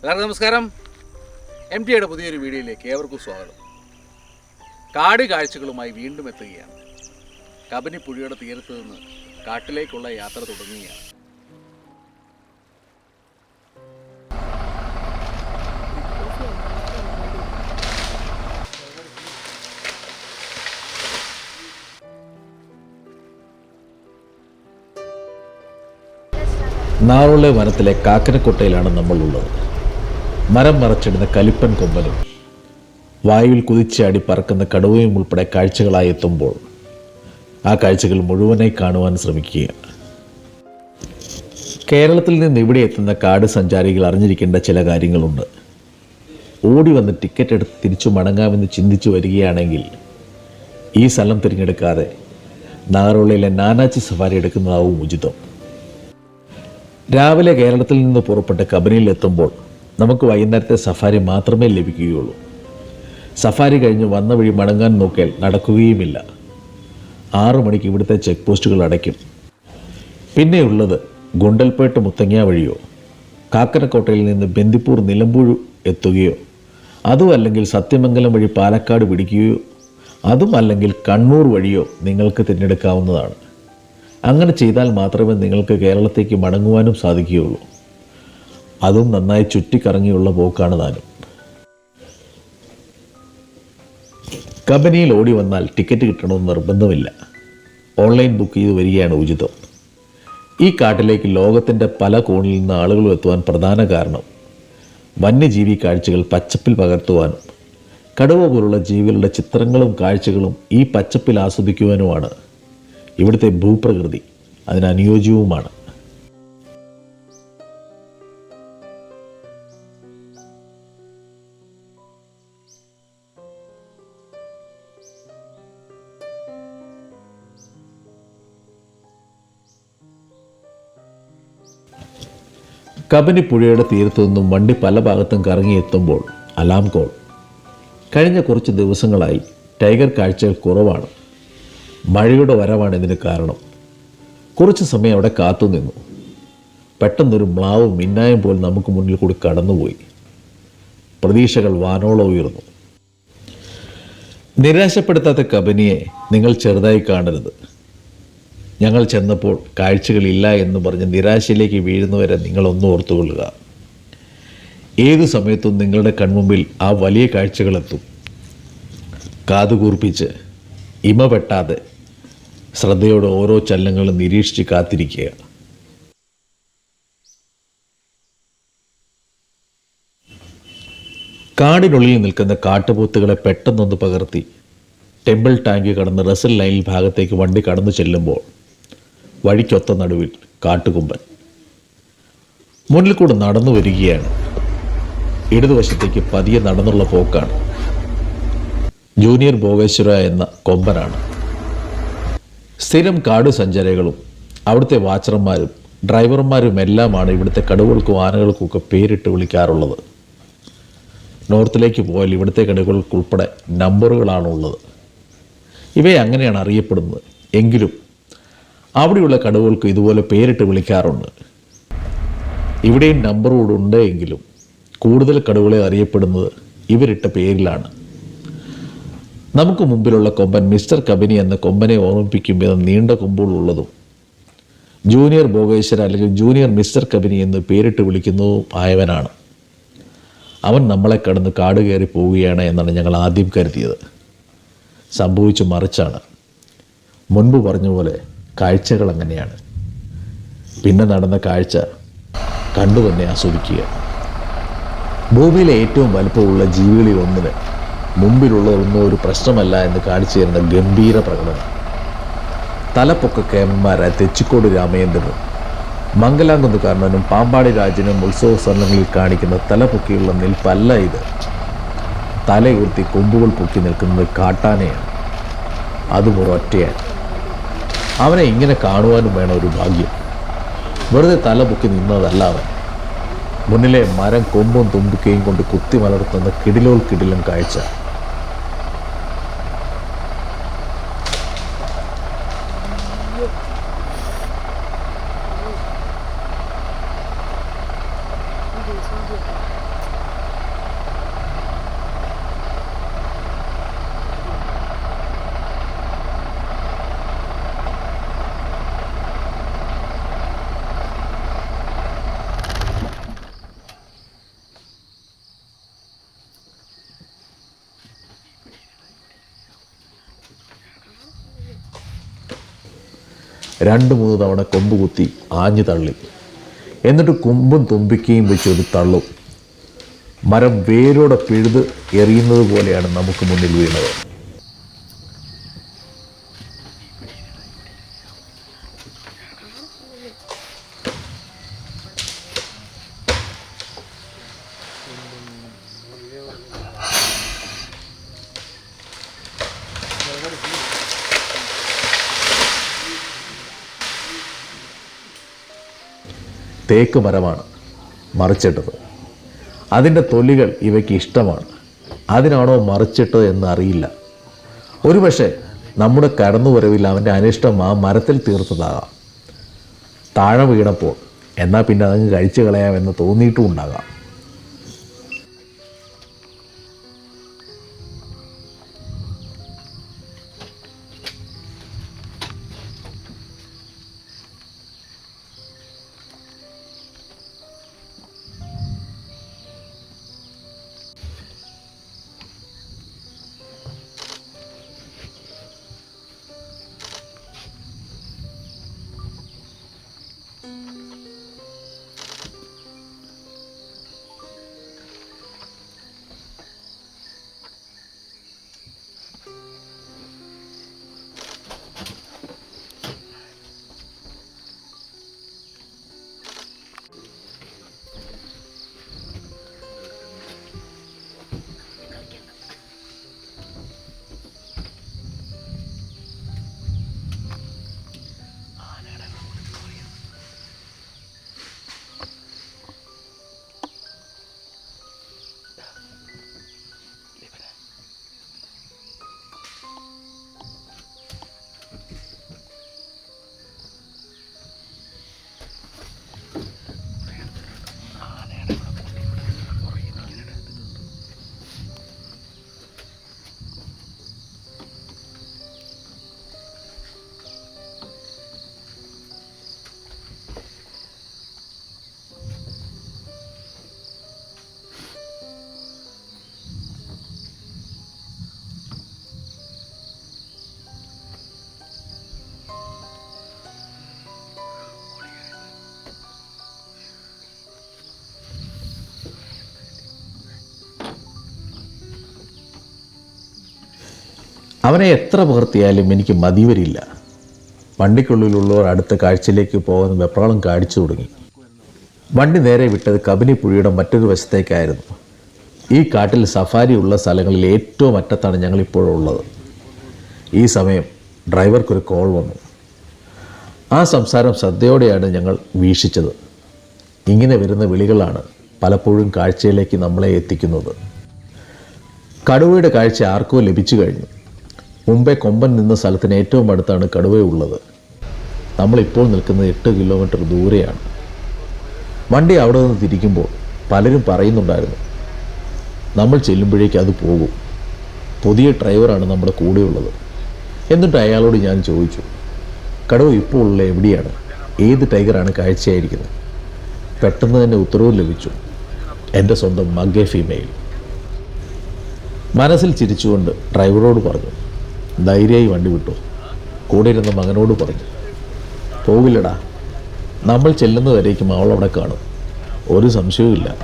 എല്ലാവർക്കും നമസ്കാരം. എം ടിയുടെ പുതിയൊരു വീഡിയോയിലേക്ക് ഏവർക്കും സ്വാഗതം. കാട് കാഴ്ചകളുമായി വീണ്ടും എത്തുകയാണ്. കബനി പുഴയുടെ തീരത്ത് നിന്ന് കാട്ടിലേക്കുള്ള യാത്ര തുടങ്ങുകയാണ്. നാറുള്ള വനത്തിലെ കാക്കനക്കോട്ടയിലാണ് നമ്മളുള്ളത്. മരം മറച്ചിടുന്ന കലിപ്പൻ കൊമ്പനും വായുവിൽ കുതിച്ചാടി പറക്കുന്ന കടുവയും ഉൾപ്പെടെ കാഴ്ചകളായി എത്തുമ്പോൾ ആ കാഴ്ചകൾ മുഴുവനായി കാണുവാൻ ശ്രമിക്കുക കേരളത്തിൽ നിന്ന് ഇവിടെ എത്തുന്ന കാട് സഞ്ചാരികൾ അറിഞ്ഞിരിക്കേണ്ട ചില കാര്യങ്ങളുണ്ട്. ഓടി വന്ന് ടിക്കറ്റ് എടുത്ത് തിരിച്ചു മടങ്ങാമെന്ന് ചിന്തിച്ചു വരികയാണെങ്കിൽ ഈ സ്ഥലം തിരഞ്ഞെടുക്കാതെ നാഗറോളയിലെ നാനാച്ചി സഫാരി എടുക്കുന്നതാവും ഉചിതം. രാവിലെ കേരളത്തിൽ നിന്ന് പുറപ്പെട്ട് കബനിയിൽ എത്തുമ്പോൾ നമുക്ക് വൈകുന്നേരത്തെ സഫാരി മാത്രമേ ലഭിക്കുകയുള്ളൂ. സഫാരി കഴിഞ്ഞ് വന്ന വഴി മടങ്ങാൻ നോക്കിയാൽ നടക്കുകയുമില്ല. ആറു മണിക്ക് ഇവിടുത്തെ ചെക്ക് പോസ്റ്റുകൾ അടയ്ക്കും. പിന്നെയുള്ളത് ഗുണ്ടൽപേട്ട് മുത്തങ്ങ വഴിയോ കാക്കരക്കോട്ടയിൽ നിന്ന് ബന്ദിപ്പൂർ നിലമ്പൂർ എത്തുകയോ അതും അല്ലെങ്കിൽ സത്യമംഗലം വഴി പാലക്കാട് പിടിക്കുകയോ അതും അല്ലെങ്കിൽ കണ്ണൂർ വഴിയോ നിങ്ങൾക്ക് തിരഞ്ഞെടുക്കാവുന്നതാണ്. അങ്ങനെ ചെയ്താൽ മാത്രമേ നിങ്ങൾക്ക് കേരളത്തേക്ക് മടങ്ങുവാനും സാധിക്കുകയുള്ളൂ. അതും നന്നായി ചുറ്റിക്കറങ്ങിയുള്ള പോക്കാണ് താനും. കമ്പനിയിൽ ഓടി വന്നാൽ ടിക്കറ്റ് കിട്ടണമെന്ന് നിർബന്ധമില്ല. ഓൺലൈൻ ബുക്ക് ചെയ്ത് വരികയാണ് ഉചിതം. ഈ കാട്ടിലേക്ക് ലോകത്തിന്റെ പല കോണിൽ നിന്ന് ആളുകൾ എത്തുവാൻ പ്രധാന കാരണം വന്യജീവി കാഴ്ചകൾ പച്ചപ്പിൽ പകർത്തുവാനും കടുവ പോലുള്ള ജീവികളുടെ ചിത്രങ്ങളും കാഴ്ചകളും ഈ പച്ചപ്പിൽ ആസ്വദിക്കുവാനുമാണ് ഇവിടുത്തെ ഭൂപ്രകൃതി. അതിന് അനുയോജ്യവുമാണ് കബനി പുഴയുടെ തീരത്തു നിന്നും വണ്ടി പല ഭാഗത്തും കറങ്ങിയെത്തുമ്പോൾ അലാം കോൾ കഴിഞ്ഞ കുറച്ച് ദിവസങ്ങളായി ടൈഗർ കാഴ്ചകൾ കുറവാണ്. മഴയുടെ വരവാണ് ഇതിന് കാരണം. കുറച്ച് സമയം അവിടെ കാത്തുനിന്നു പെട്ടെന്നൊരു മ്ലാവും മിന്നായം പോലും നമുക്ക് മുന്നിൽ കൂടി കടന്നുപോയി. പ്രതീക്ഷകൾ വാനോളം ഉയർന്നു. നിരാശപ്പെടുത്താത്ത കബനിയെ നിങ്ങൾ ചെറുതായി കാണരുത്. ഞങ്ങൾ ചെന്നപ്പോൾ കാഴ്ചകളില്ല എന്ന് പറഞ്ഞ് നിരാശയിലേക്ക് വീഴുന്നവരെ നിങ്ങളൊന്ന് ഓർത്തുകൊള്ളുക. ഏത് സമയത്തും നിങ്ങളുടെ കൺമുമ്പിൽ ആ വലിയ കാഴ്ചകളെത്തും. കാതുകൂർപ്പിച്ച് ഇമ വെട്ടാതെ ശ്രദ്ധയോടെ ഓരോ ചലനങ്ങളും നിരീക്ഷിച്ച് കാത്തിരിക്കുക. കാടിനുള്ളിൽ നിൽക്കുന്ന കാട്ടുപോത്തുകളെ പെട്ടെന്നൊന്ന് പകർത്തി ടെമ്പിൾ ടാങ്ക് കടന്ന് റസൽ ലൈൻ ഭാഗത്തേക്ക് വണ്ടി കടന്നു ചെല്ലുമ്പോൾ വഴിക്കൊത്ത നടുവിൽ കാട്ടുകുമ്പൻ. മുന്നിൽ കൂടെ നടന്നു വരികയാണ്. ഇടതുവശത്തേക്ക് പതിയെ നടന്നുള്ള പോക്കാണ്. ജൂനിയർ ഭോഗേശ്വര എന്ന കൊമ്പനാണ്. സ്ഥിരം കാട് സഞ്ചാരികളും അവിടുത്തെ വാച്ചർമാരും ഡ്രൈവർമാരും എല്ലാമാണ് ഇവിടുത്തെ കടുവകൾക്കും ആനകൾക്കും ഒക്കെ പേരിട്ട് വിളിക്കാറുള്ളത്. നോർത്തിലേക്ക് പോയാൽ ഇവിടുത്തെ കടുവകൾക്കുൾപ്പെടെ നമ്പറുകളാണുള്ളത്. ഇവയെ അങ്ങനെയാണ് അറിയപ്പെടുന്നത്. എങ്കിലും അവിടെയുള്ള കടവുകൾക്ക് ഇതുപോലെ പേരിട്ട് വിളിക്കാറുണ്ട്. ഇവിടെയും നമ്പറുകൂടെ ഉണ്ട് എങ്കിലും കൂടുതൽ കടുവകളെ അറിയപ്പെടുന്നത് ഇവരിട്ട പേരിലാണ്. നമുക്ക് മുമ്പിലുള്ള കൊമ്പൻ മിസ്റ്റർ കബനി എന്ന കൊമ്പനെ ഓർമ്മിപ്പിക്കും വിധം നീണ്ട കൊമ്പുകളുള്ളതും ജൂനിയർ ഭോഗേശ്വര അല്ലെങ്കിൽ ജൂനിയർ മിസ്റ്റർ കബനി എന്ന് പേരിട്ട് വിളിക്കുന്നതും ആയവനാണ്. അവൻ നമ്മളെ കടന്ന് കാട് കയറി പോവുകയാണ് എന്നാണ് ഞങ്ങൾ ആദ്യം കരുതിയത്. സംഭവിച്ചു മറിച്ചാണ്. മുൻപ് പറഞ്ഞ പോലെ കാഴ്ചകൾ അങ്ങനെയാണ്. പിന്നെ നടന്ന കാഴ്ച കണ്ടു തന്നെ ആസ്വദിക്കുക. ഭൂമിയിലെ ഏറ്റവും വലുപ്പമുള്ള ജീവികളിൽ ഒന്നിന് മുമ്പിലുള്ളതൊന്നും ഒരു പ്രശ്നമല്ല എന്ന് കാണിച്ചു തരുന്ന ഗംഭീര പ്രകടനം. തലപ്പൊക്ക കേമന്മാരായ തെച്ചിക്കോട് രാമേന്ദ്രനും മംഗലാംകുന്ന് കർണനും പാമ്പാടി രാജനും ഉത്സവ സ്ഥലങ്ങളിൽ കാണിക്കുന്ന തലപൊക്കിയുള്ള നിൽപ്പല്ല ഇത്. തലയുർത്തി കൊമ്പുകൾ പൊക്കി നിൽക്കുന്നത് കാട്ടാനയാണ്. അതും ഒരൊറ്റയാണ്. അവനെ ഇങ്ങനെ കാണുവാനും വേണം ഒരു ഭാഗ്യം. വെറുതെ തല പൊക്കി നിന്നതല്ല അവൻ. മുന്നിലെ മരം കൊമ്പും തുമ്പിക്കയും കൊണ്ട് കുത്തി മലർത്തുന്ന കിടിലോൾ കിടിലും കാഴ്ച. രണ്ട് മൂന്ന് തവണ കൊമ്പ് കുത്തി ആഞ്ഞു തള്ളി. എന്നിട്ട് കൊമ്പും തുമ്പിക്കുകയും വെച്ച് ഒരു തള്ളും. മരം വേരോടെ പിഴുത് എറിയുന്നത് പോലെയാണ് നമുക്ക് മുന്നിൽ വീണത്. തേക്ക് മരമാണ് മറിച്ചിട്ടത്. അതിന്റെ തൊലികൾ ഇവയ്ക്ക് ഇഷ്ടമാണ്. അതിനാണോ മറിച്ചിട്ടത് എന്നറിയില്ല ഒരുപക്ഷെ നമ്മുടെ കടന്നുവരവിൽ അവന്റെ അനിഷ്ടം ആ മരത്തിൽ തീർത്തതാകാം. താഴെ വീണപ്പോൾ എന്നാൽ പിന്നെ അതങ്ങ് കഴിച്ചു കളയാമെന്ന് തോന്നിയിട്ടും ഉണ്ടാകാം. അവനെ എത്ര പകർത്തിയാലും എനിക്ക് മതി വരില്ല വണ്ടിക്കുള്ളിലുള്ളവർ അടുത്ത കാഴ്ചയിലേക്ക് പോകുന്ന വെപ്രാളം കാണിച്ചു തുടങ്ങി. വണ്ടി നേരെ വിട്ടത് കബനിപ്പുഴയുടെ മറ്റൊരു വശത്തേക്കായിരുന്നു. ഈ കാട്ടിൽ സഫാരി ഉള്ള സ്ഥലങ്ങളിൽ ഏറ്റവും അറ്റത്താണ് ഞങ്ങൾ ഇപ്പോഴുള്ളത് ഈ സമയം ഡ്രൈവർക്കൊരു കോൾ വന്നു. ആ സംസാരം ശ്രദ്ധയോടെയാണ് ഞങ്ങൾ വീക്ഷിച്ചത്. ഇങ്ങനെ വരുന്ന വിളികളാണ് പലപ്പോഴും കാഴ്ചയിലേക്ക് നമ്മളെ എത്തിക്കുന്നത്. കടുവയുടെ കാഴ്ച ആർക്കോ ലഭിച്ചു കഴിഞ്ഞു. മുമ്പേ കൊമ്പൻ നിന്ന സ്ഥലത്തിന് ഏറ്റവും അടുത്താണ് കടുവയുള്ളത് നമ്മളിപ്പോൾ നിൽക്കുന്നത് എട്ട് കിലോമീറ്റർ ദൂരെയാണ്. വണ്ടി അവിടെ നിന്ന് തിരിക്കുമ്പോൾ പലരും പറയുന്നുണ്ടായിരുന്നു നമ്മൾ ചെല്ലുമ്പോഴേക്ക് അത് പോകും. പുതിയ ഡ്രൈവറാണ് നമ്മുടെ കൂടെയുള്ളത് എന്നിട്ട് അയാളോട് ഞാൻ ചോദിച്ചു കടുവ ഇപ്പോൾ ഉള്ള എവിടെയാണ്? ഏത് ടൈഗറാണ് കാഴ്ചയായിരിക്കുന്നത്? പെട്ടെന്ന് തന്നെ ഉത്തരവ് ലഭിച്ചു എന്റെ സ്വന്തം മഗ്ഗെ ഫീമെയിൽ. മനസ്സിൽ ചിരിച്ചുകൊണ്ട് ഡ്രൈവറോട് പറഞ്ഞു ധൈര്യമായി വണ്ടി വിട്ടു. കൂടെ ഇരുന്ന മകനോട് പറഞ്ഞു പോവില്ലടാ. നമ്മൾ ചെല്ലുന്നവരേക്കും അവൾ അവിടെ കാണും. ഒരു സംശയവുമില്ല.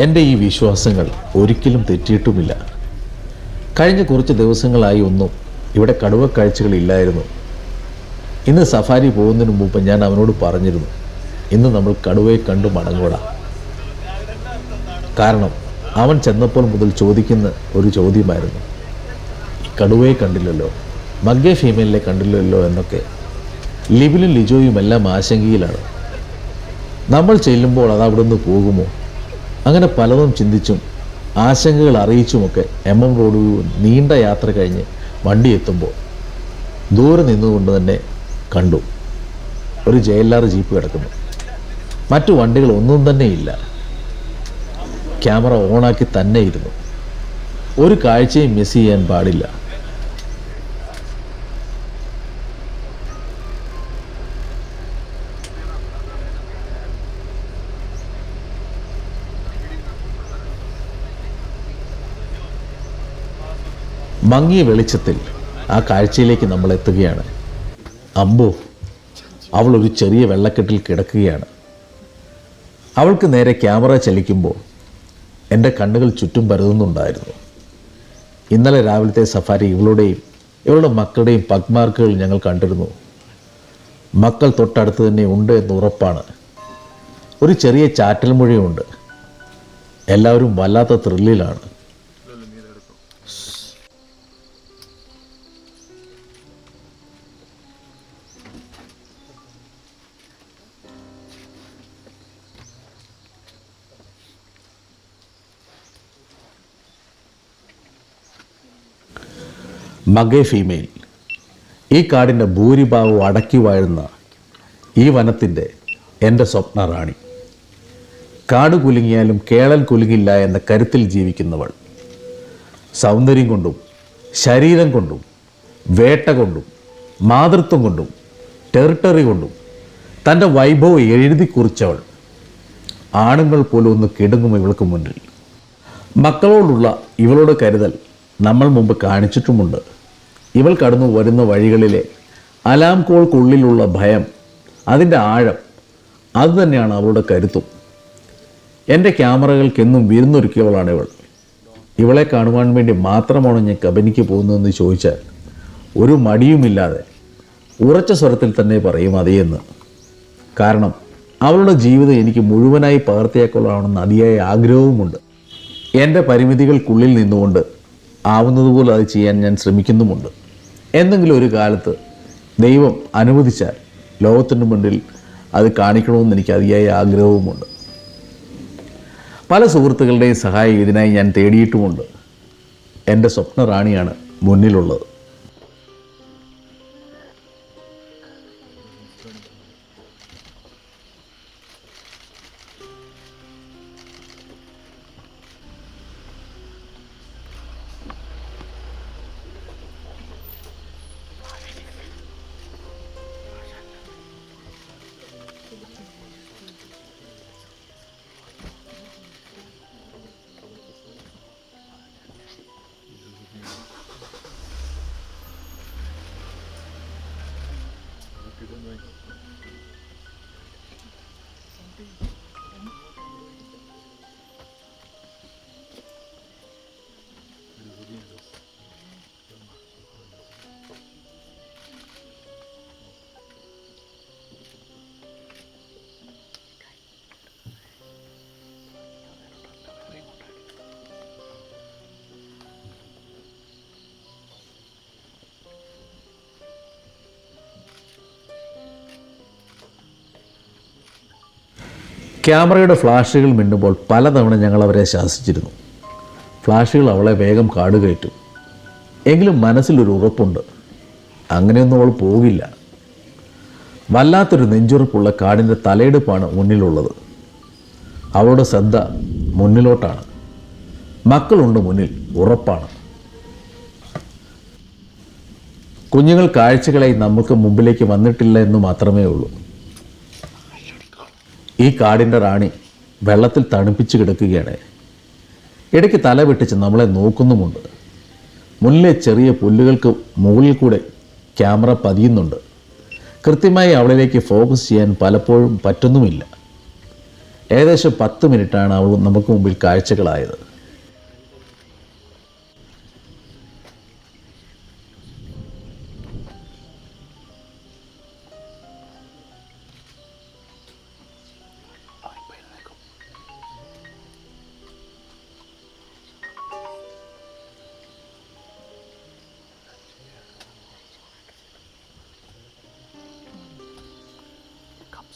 എന്റെ ഈ വിശ്വാസങ്ങൾ ഒരിക്കലും തെറ്റിയിട്ടുമില്ല. കഴിഞ്ഞ കുറച്ച് ദിവസങ്ങളായി ഒന്നും ഇവിടെ കടുവ കാഴ്ചകളില്ലായിരുന്നു ഇന്ന് സഫാരി പോകുന്നതിന് മുമ്പ് ഞാൻ അവനോട് പറഞ്ഞിരുന്നു ഇന്ന് നമ്മൾ കടുവയെ കണ്ടു മടങ്ങൂടാ കാരണം അവൻ ചെന്നപ്പോൾ മുതൽ ചോദിക്കുന്ന ഒരു ചോദ്യമായിരുന്നു. കടുവയെ കണ്ടില്ലല്ലോ? മഗ്ഗെ ഫീമെയിലിനെ കണ്ടില്ലല്ലോ എന്നൊക്കെ. ലിബിലും ലിജോയും എല്ലാം ആശങ്കയിലാണ്. നമ്മൾ ചെല്ലുമ്പോൾ അത് അവിടെ നിന്ന് പോകുമോ? അങ്ങനെ പലതും ചിന്തിച്ചും ആശങ്കകൾ അറിയിച്ചുമൊക്കെ എം എം റോഡ് നീണ്ട യാത്ര കഴിഞ്ഞ് വണ്ടി എത്തുമ്പോൾ ദൂരെ നിന്നുകൊണ്ട് തന്നെ കണ്ടു. ഒരു ജെ എൽ ആർ ജീപ്പ് കിടക്കുന്നു. മറ്റു വണ്ടികൾ ഒന്നും തന്നെ ഇല്ല. ക്യാമറ ഓണാക്കി തന്നെ ഇരുന്നു. ഒരു കാഴ്ചയും മിസ് ചെയ്യാൻ പാടില്ല. മങ്ങിയ വെളിച്ചത്തിൽ ആ കാഴ്ചയിലേക്ക് നമ്മൾ എത്തുകയാണ്. അമ്പോ അവൾ ഒരു ചെറിയ വെള്ളക്കെട്ടിൽ കിടക്കുകയാണ്. അവൾക്ക് നേരെ ക്യാമറ ചലിക്കുമ്പോൾ എന്റെ കണ്ണുകൾ ചുറ്റും പരതുന്നുണ്ടായിരുന്നു. ഇന്നലെ രാവിലത്തെ സഫാരി ഇവളുടെയും ഇവളുടെ മക്കളുടെയും പഗ്മാർക്കുകൾ ഞങ്ങൾ കണ്ടിരുന്നു. മക്കൾ തൊട്ടടുത്ത് തന്നെ ഉണ്ട് എന്ന് ഉറപ്പാണ്. ഒരു ചെറിയ ചാറ്റൽ മൊഴിയുണ്ട് എല്ലാവരും വല്ലാത്ത ത്രില്ലിലാണ് മഗേ ഫീമെയിൽ. ഈ കാടിന്റെ ഭൂരിഭാഗവും അടക്കി വാഴുന്ന ഈ വനത്തിന്റെ എന്റെ സ്വപ്ന റാണി കാട് കുലുങ്ങിയാലും കേളൻ കുലുങ്ങില്ല എന്ന കരുത്തിൽ ജീവിക്കുന്നവൾ. സൗന്ദര്യം കൊണ്ടും ശരീരം കൊണ്ടും വേട്ട കൊണ്ടും മാതൃത്വം കൊണ്ടും ടെറിട്ടറി കൊണ്ടും തന്റെ വൈഭവം എഴുതി കുറിച്ചവൾ. ആണുങ്ങൾ പോലും ഒന്ന് കിടുങ്ങും ഇവൾക്ക് മുന്നിൽ. മക്കളോടുള്ള ഇവളുടെ കരുതൽ നമ്മൾ മുമ്പ് കാണിച്ചിട്ടുമുണ്ട്. ഇവൾ കടന്നു വരുന്ന വഴികളിലെ അലാം കോൾക്കുള്ളിലുള്ള ഭയം അതിന്റെ ആഴം അതുതന്നെയാണ് അവളുടെ കരുത്തും. എന്റെ ക്യാമറകൾക്കെന്നും വിരുന്നൊരുക്കിയവളാണ് ഇവൾ. ഇവളെ കാണുവാൻ വേണ്ടി മാത്രമാണ് ഞാൻ കബനിക്ക് പോകുന്നതെന്ന് ചോദിച്ചാൽ ഒരു മടിയുമില്ലാതെ ഉറച്ച സ്വരത്തിൽ തന്നെ പറയും അതേയെന്ന് കാരണം അവളുടെ ജീവിതം എനിക്ക് മുഴുവനായി പകർത്തിയേക്കൊള്ളാണെന്ന് അതിയായ ആഗ്രഹവുമുണ്ട്. എന്റെ പരിമിതികൾക്കുള്ളിൽ നിന്നുകൊണ്ട് ആവുന്നതുപോലെ അത് ചെയ്യാൻ ഞാൻ ശ്രമിക്കുന്നുമുണ്ട്. എന്തെങ്കിലും ഒരു കാലത്ത് ദൈവം അനുവദിച്ചാൽ ലോകത്തിന്റെ മുന്നിൽ അത് കാണിക്കണമെന്ന് എനിക്ക് അതിയായ ആഗ്രഹവുമുണ്ട്. പല സുഹൃത്തുക്കളുടെയും സഹായം ഇതിനായി ഞാൻ തേടിയിട്ടുമുണ്ട്. എന്റെ സ്വപ്ന റാണിയാണ് മുന്നിലുള്ളത്. good, aren't they? ക്യാമറയുടെ ഫ്ലാഷുകൾ മിന്നുമ്പോൾ പലതവണ ഞങ്ങൾ അവരെ ശാസിച്ചിരുന്നു. ഫ്ലാഷുകൾ അവളെ വേഗം കാടുകയറ്റും. എങ്കിലും മനസ്സിലൊരു ഉറപ്പുണ്ട്. അങ്ങനെയൊന്നും അവൾ പോകില്ല. വല്ലാത്തൊരു നെഞ്ചുറപ്പുള്ള കാടിന്റെ തലയെടുപ്പാണ് മുന്നിലുള്ളത്. അവളുടെ ശ്രദ്ധ മുന്നിലോട്ടാണ്. മക്കളുണ്ട് മുന്നിൽ ഉറപ്പാണ്. കുഞ്ഞുങ്ങൾ കാഴ്ചകളായി നമുക്ക് മുമ്പിലേക്ക് വന്നിട്ടില്ല എന്ന് മാത്രമേ ഉള്ളൂ. ഈ കാടിന്റെ റാണി വെള്ളത്തിൽ തണുപ്പിച്ച് കിടക്കുകയാണ്. ഇടയ്ക്ക് തല വെട്ടിച്ച് നമ്മളെ നോക്കുന്നുമുണ്ട്. മുന്നിലെ ചെറിയ പുല്ലുകൾക്ക് മുകളിൽ കൂടെ ക്യാമറ പതിയുന്നുണ്ട്. കൃത്യമായി അവളിലേക്ക് ഫോക്കസ് ചെയ്യാൻ പലപ്പോഴും പറ്റുന്നുമില്ല. ഏകദേശം പത്ത് മിനിറ്റാണ് അവൾ നമുക്ക് മുമ്പിൽ കാഴ്ചകളായത്.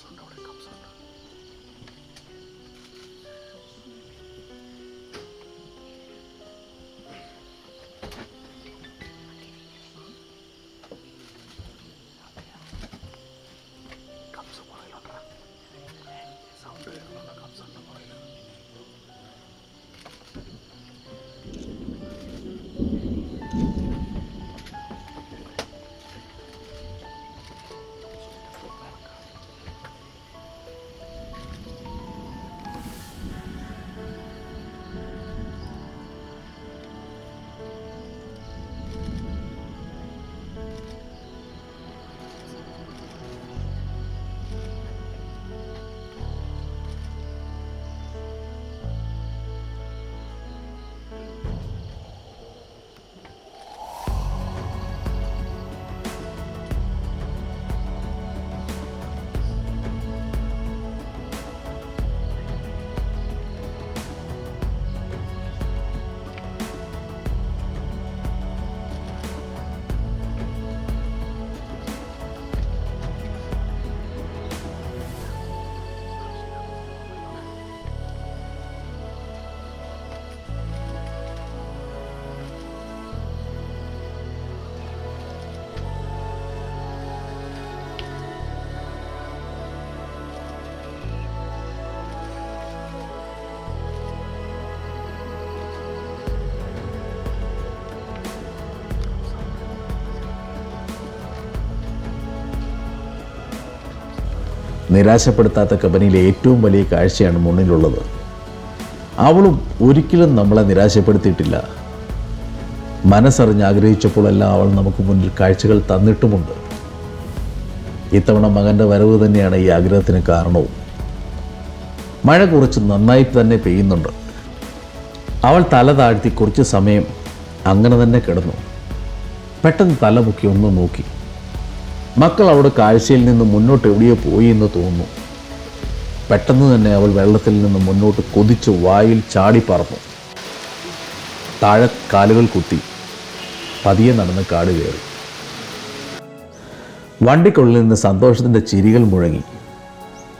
So no. നിരാശപ്പെടുത്താത്ത കമ്പനിയിലെ ഏറ്റവും വലിയ കാഴ്ചയാണ് മുന്നിലുള്ളത്. അവളും ഒരിക്കലും നമ്മളെ നിരാശപ്പെടുത്തിയിട്ടില്ല. മനസ്സറിഞ്ഞ് ആഗ്രഹിച്ചപ്പോഴെല്ലാം അവൾ നമുക്ക് മുന്നിൽ കാഴ്ചകൾ തന്നിട്ടുമുണ്ട്. ഇത്തവണ മകന്റെ വരവ് തന്നെയാണ് ഈ ആഗ്രഹത്തിന് കാരണവും. മഴ കുറച്ച് നന്നായി തന്നെ പെയ്യുന്നുണ്ട്. അവൾ തല താഴ്ത്തി കുറച്ച് സമയം അങ്ങനെ തന്നെ കിടന്നു. പെട്ടെന്ന് തല മുക്കി ഒന്ന് നോക്കി. മക്കൾ അവിടെ കാഴ്ചയിൽ നിന്ന് മുന്നോട്ട് എവിടെയോ പോയി എന്ന് തോന്നുന്നു. പെട്ടെന്ന് തന്നെ അവൾ വെള്ളത്തിൽ നിന്ന് മുന്നോട്ട് കൊതിച്ച് വായിൽ ചാടി പറന്നു. താഴെ കാലുകൾ കുത്തി. പതിയെ നടന്ന് കാട് കയറി. വണ്ടിക്കുള്ളിൽ നിന്ന് സന്തോഷത്തിന്റെ ചിരികൾ മുഴങ്ങി.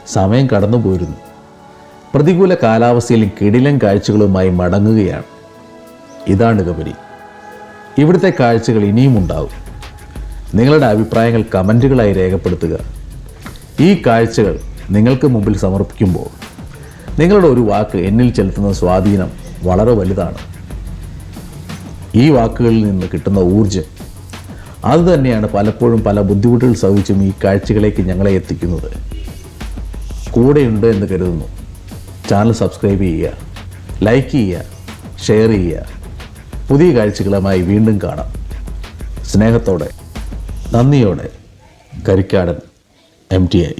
സമയം കടന്നു പോയിരുന്നു പ്രതികൂല കാലാവസ്ഥയിൽ കിടിലൻ കാഴ്ചകളുമായി മടങ്ങുകയാണ്. ഇതാണ് കബരി ഇവിടുത്തെ കാഴ്ചകൾ ഇനിയും ഉണ്ടാവും. നിങ്ങളുടെ അഭിപ്രായങ്ങൾ കമന്റുകളായി രേഖപ്പെടുത്തുക. ഈ കാഴ്ചകൾ നിങ്ങൾക്ക് മുമ്പിൽ സമർപ്പിക്കുമ്പോൾ നിങ്ങളുടെ ഒരു വാക്ക് എന്നിൽ ചെലുത്തുന്ന സ്വാധീനം വളരെ വലുതാണ്. ഈ വാക്കുകളിൽ നിന്ന് കിട്ടുന്ന ഊർജം അതുതന്നെയാണ് പലപ്പോഴും പല ബുദ്ധിമുട്ടുകൾ സഹിച്ചും ഈ കാഴ്ചകളിലേക്ക് ഞങ്ങളെ എത്തിക്കുന്നത്. കൂടെയുണ്ട് എന്ന് കരുതുന്നു. ചാനൽ സബ്സ്ക്രൈബ് ചെയ്യുക ലൈക്ക് ചെയ്യുക ഷെയർ ചെയ്യുക. പുതിയ കാഴ്ചകളുമായി വീണ്ടും കാണാം. സ്നേഹത്തോടെ. നന്ദിയോടെ കരിക്കാടൻ എം ടി ഐ